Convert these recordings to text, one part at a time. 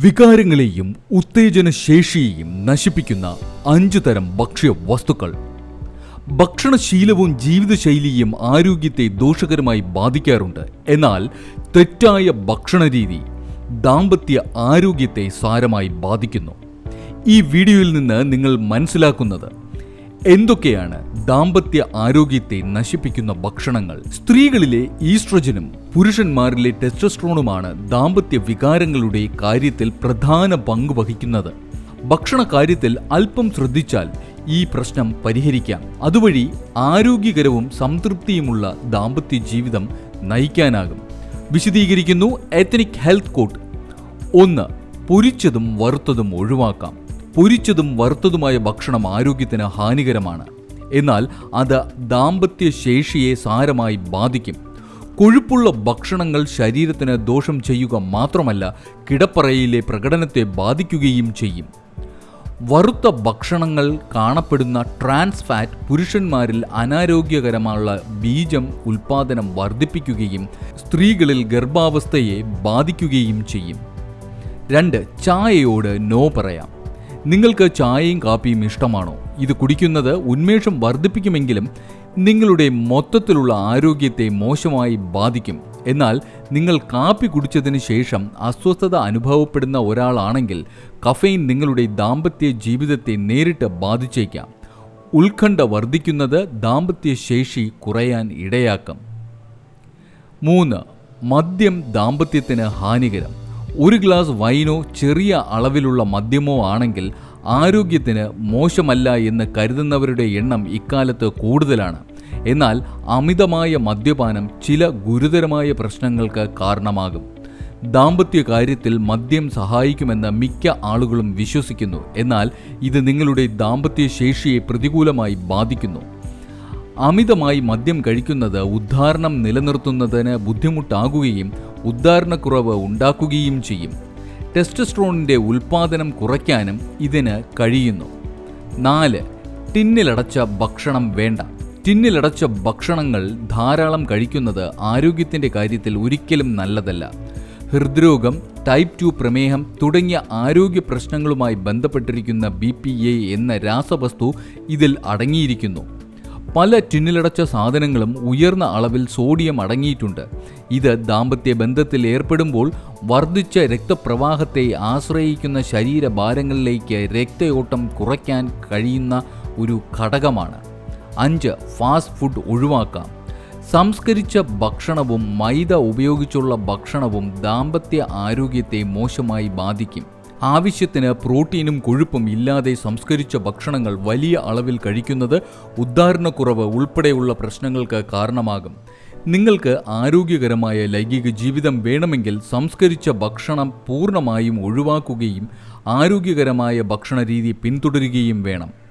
വികാരങ്ങളെയും ഉത്തേജന ശേഷിയെയും നശിപ്പിക്കുന്ന അഞ്ചു തരം ഭക്ഷ്യ വസ്തുക്കൾ ഭക്ഷണശീലവും ജീവിതശൈലിയും ആരോഗ്യത്തെ ദോഷകരമായി ബാധിക്കാറുണ്ട്. എന്നാൽ തെറ്റായ ഭക്ഷണരീതി ദാമ്പത്യ ആരോഗ്യത്തെ സാരമായി ബാധിക്കുന്നു. ഈ വീഡിയോയിൽ നിന്ന് നിങ്ങൾ മനസ്സിലാക്കുന്നത് എന്തൊക്കെയാണ് ദാമ്പത്യ ആരോഗ്യത്തെ നശിപ്പിക്കുന്ന ഭക്ഷണങ്ങൾ? സ്ത്രീകളിലെ ഈസ്ട്രജനും പുരുഷന്മാരിലെ ടെസ്റ്റസ്ട്രോണുമാണ് ദാമ്പത്യ വികാരങ്ങളുടെ കാര്യത്തിൽ പ്രധാന പങ്ക് വഹിക്കുന്നത്. ഭക്ഷണ കാര്യത്തിൽ അല്പം ശ്രദ്ധിച്ചാൽ ഈ പ്രശ്നം പരിഹരിക്കാം. അതുവഴി ആരോഗ്യകരവും സംതൃപ്തിയുമുള്ള ദാമ്പത്യ ജീവിതം നയിക്കാനാകും. വിശദീകരിക്കുന്നു എത്തനിക് ഹെൽത്ത് കോട്ട് ഒന്ന് പൊരിച്ചതും വറുത്തതും ഒഴിവാക്കാം. പൊരിച്ചതും വറുത്തതുമായ ഭക്ഷണം ആരോഗ്യത്തിന് ഹാനികരമാണ്. എന്നാൽ അത് ദാമ്പത്യ ശേഷിയെ സാരമായി ബാധിക്കും. കൊഴുപ്പുള്ള ഭക്ഷണങ്ങൾ ശരീരത്തിന് ദോഷം ചെയ്യുക മാത്രമല്ല കിടപ്പറയിലെ പ്രകടനത്തെ ബാധിക്കുകയും ചെയ്യും. വറുത്ത ഭക്ഷണങ്ങൾ കാണപ്പെടുന്ന ട്രാൻസ് ഫാറ്റ് പുരുഷന്മാരിൽ അനാരോഗ്യകരമുള്ള ബീജം ഉൽപാദനം വർദ്ധിപ്പിക്കുകയും സ്ത്രീകളിൽ ഗർഭാവസ്ഥയെ ബാധിക്കുകയും ചെയ്യും. രണ്ട് ചായയോട് നോ പറയാം. നിങ്ങൾക്ക് ചായയും കാപ്പിയും ഇഷ്ടമാണോ? ഇത് കുടിക്കുന്നത് ഉന്മേഷം വർദ്ധിപ്പിക്കുമെങ്കിലും നിങ്ങളുടെ മൊത്തത്തിലുള്ള ആരോഗ്യത്തെ മോശമായി ബാധിക്കും. എന്നാൽ നിങ്ങൾ കാപ്പി കുടിച്ചതിന് ശേഷം അസ്വസ്ഥത അനുഭവപ്പെടുന്ന ഒരാളാണെങ്കിൽ കഫൈൻ നിങ്ങളുടെ ദാമ്പത്യ ജീവിതത്തെ നേരിട്ട് ബാധിച്ചേക്കാം. ഉത്കണ്ഠ വർദ്ധിക്കുന്നത് ദാമ്പത്യ ശേഷി കുറയാൻ ഇടയാക്കും. മൂന്ന് മദ്യം ദാമ്പത്യത്തിന് ഹാനികരം. ഒരു ഗ്ലാസ് വൈനോ ചെറിയ അളവിലുള്ള മദ്യമോ ആണെങ്കിൽ ആരോഗ്യത്തിന് മോശമല്ല എന്ന് കരുതുന്നവരുടെ എണ്ണം ഇക്കാലത്ത് കൂടുതലാണ്. എന്നാൽ അമിതമായ മദ്യപാനം ചില ഗുരുതരമായ പ്രശ്നങ്ങൾക്ക് കാരണമാകും. ദാമ്പത്യ കാര്യത്തിൽ മദ്യം സഹായിക്കുമെന്ന് മിക്ക ആളുകളും വിശ്വസിക്കുന്നു. എന്നാൽ ഇത് നിങ്ങളുടെ ദാമ്പത്യ ശേഷിയെ പ്രതികൂലമായി ബാധിക്കുന്നു. അമിതമായി മദ്യം കഴിക്കുന്നത് ഉദ്ധാരണം നിലനിർത്തുന്നതിന് ബുദ്ധിമുട്ടാകുകയും ഉദ്ധാരണക്കുറവ് ഉണ്ടാക്കുകയും ചെയ്യും. ടെസ്റ്റസ്ട്രോണിന്റെ ഉൽപ്പാദനം കുറയ്ക്കാനും ഇതിന് കഴിയുന്നു. നാല് ടിന്നിലടച്ച ഭക്ഷണം വേണ്ട. ടിന്നിലടച്ച ഭക്ഷണങ്ങൾ ധാരാളം കഴിക്കുന്നത് ആരോഗ്യത്തിന്റെ കാര്യത്തിൽ ഒരിക്കലും നല്ലതല്ല. ഹൃദ്രോഗം ടൈപ്പ് ടു പ്രമേഹം തുടങ്ങിയ ആരോഗ്യ പ്രശ്നങ്ങളുമായി ബന്ധപ്പെട്ടിരിക്കുന്ന ബി എന്ന രാസവസ്തു ഇതിൽ അടങ്ങിയിരിക്കുന്നു. പല ടിന്നിലടച്ച സാധനങ്ങളും ഉയർന്ന അളവിൽ സോഡിയം അടങ്ങിയിട്ടുണ്ട്. ഇത് ദാമ്പത്യ ബന്ധത്തിൽ ഏർപ്പെടുമ്പോൾ വർദ്ധിച്ച രക്തപ്രവാഹത്തെ ആശ്രയിക്കുന്ന ശരീരഭാരങ്ങളിലേക്ക് രക്തയോട്ടം കുറയ്ക്കാൻ കഴിയുന്ന ഒരു ഘടകമാണ്. അഞ്ച് ഫാസ്റ്റ് ഫുഡ് ഒഴിവാക്കാം. സംസ്കരിച്ച ഭക്ഷണവും മൈദ ഉപയോഗിച്ചുള്ള ഭക്ഷണവും ദാമ്പത്യ ആരോഗ്യത്തെ മോശമായി ബാധിക്കും. ആവശ്യത്തിന് പ്രോട്ടീനും കൊഴുപ്പും ഇല്ലാതെ സംസ്കരിച്ച ഭക്ഷണങ്ങൾ വലിയ അളവിൽ കഴിക്കുന്നത് ഉദ്ധാരണക്കുറവ് ഉൾപ്പെടെയുള്ള പ്രശ്നങ്ങൾക്ക് കാരണമാകും. നിങ്ങൾക്ക് ആരോഗ്യകരമായ ലൈംഗിക ജീവിതം വേണമെങ്കിൽ സംസ്കരിച്ച ഭക്ഷണം പൂർണമായും ഒഴിവാക്കുകയും ആരോഗ്യകരമായ ഭക്ഷണരീതി പിന്തുടരുകയും വേണം.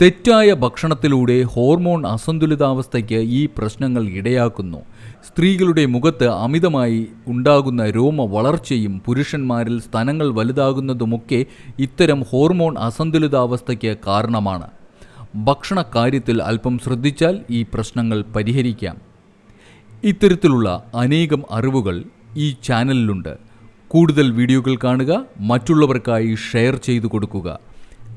തെറ്റായ ഭക്ഷണത്തിലൂടെ ഹോർമോൺ അസന്തുലിതാവസ്ഥയ്ക്ക് ഈ പ്രശ്നങ്ങൾ ഇടയാക്കുന്നു. സ്ത്രീകളുടെ മുഖത്ത് അമിതമായി ഉണ്ടാകുന്ന രോമ വളർച്ചയും പുരുഷന്മാരിൽ സ്തനങ്ങൾ വലുതാകുന്നതുമൊക്കെ ഇത്തരം ഹോർമോൺ അസന്തുലിതാവസ്ഥയ്ക്ക് കാരണമാണ്. ഭക്ഷണ കാര്യത്തിൽ അല്പം ശ്രദ്ധിച്ചാൽ ഈ പ്രശ്നങ്ങൾ പരിഹരിക്കാം. ഇത്തരത്തിലുള്ള അനേകം അറിവുകൾ ഈ ചാനലിലുണ്ട്. കൂടുതൽ വീഡിയോകൾ കാണുക മറ്റുള്ളവർക്കായി ഷെയർ ചെയ്തു കൊടുക്കുക.